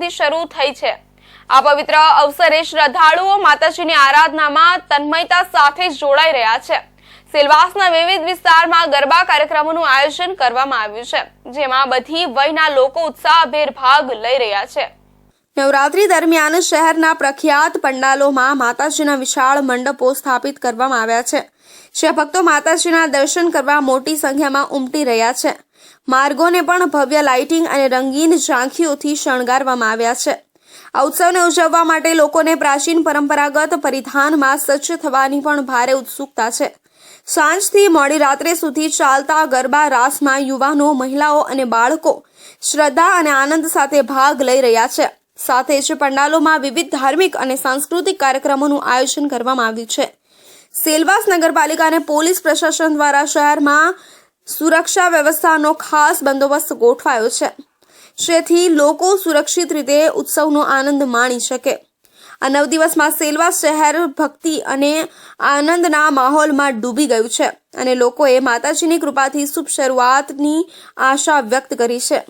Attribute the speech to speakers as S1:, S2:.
S1: સુધી શરૂ થઈ છે. આ પવિત્ર અવસરે શ્રદ્ધાળુઓ માતાજીની આરાધનામાં તન્મયતા સાથે જોડાઈ રહ્યા છે. સેલવાસના વિવિધ વિસ્તારમાં ગરબા કાર્યક્રમોનું આયોજન કરવામાં આવ્યું છે, જેમાં બધી વયના લોકો ઉત્સાહભેર ભાગ લઈ રહ્યા છે. નવરાત્રી દરમિયાન શહેરના પ્રખ્યાત પંડાલોમાં માતાજીના વિશાળ મંડપો સ્થાપિત કરવામાં આવ્યા છે. જ્યાં ભક્તો માતાજીના દર્શન કરવા મોટી સંખ્યામાં ઉમટી રહ્યા છે. માર્ગોને પણ ભવ્ય લાઇટિંગ અને રંગીન ઝાંખીઓથી શણગારવામાં આવ્યા છે. ઉત્સવને ઉજવવા માટે લોકોને પ્રાચીન પરંપરાગત પરિધાનમાં સજ્જ થવાની પણ ભારે ઉત્સુકતા છે. સાંજથી મોડી રાત્રે સુધી ચાલતા ગરબા રાસમાં યુવાનો, મહિલાઓ અને બાળકો શ્રદ્ધા અને આનંદ સાથે ભાગ લઈ રહ્યા છે. સાથે જ પંડાલોમાં વિવિધ ધાર્મિક અને સાંસ્કૃતિક કાર્યક્રમોનું આયોજન કરવામાં આવ્યું છે. સેલવાસ નગરપાલિકા અને પોલીસ પ્રશાસન દ્વારા શહેરમાં સુરક્ષા વ્યવસ્થાનો ખાસ બંદોબસ્ત ગોઠવાયો છે. જેથી લોકો સુરક્ષિત રીતે ઉત્સવનો આનંદ માણી શકે. આ નવ દિવસમાં સેલવા શહેર ભક્તિ અને આનંદના માહોલમાં ડૂબી ગયું છે અને લોકોએ માતાજીની કૃપાથી શુભ શરૂઆતની આશા વ્યક્ત કરી છે.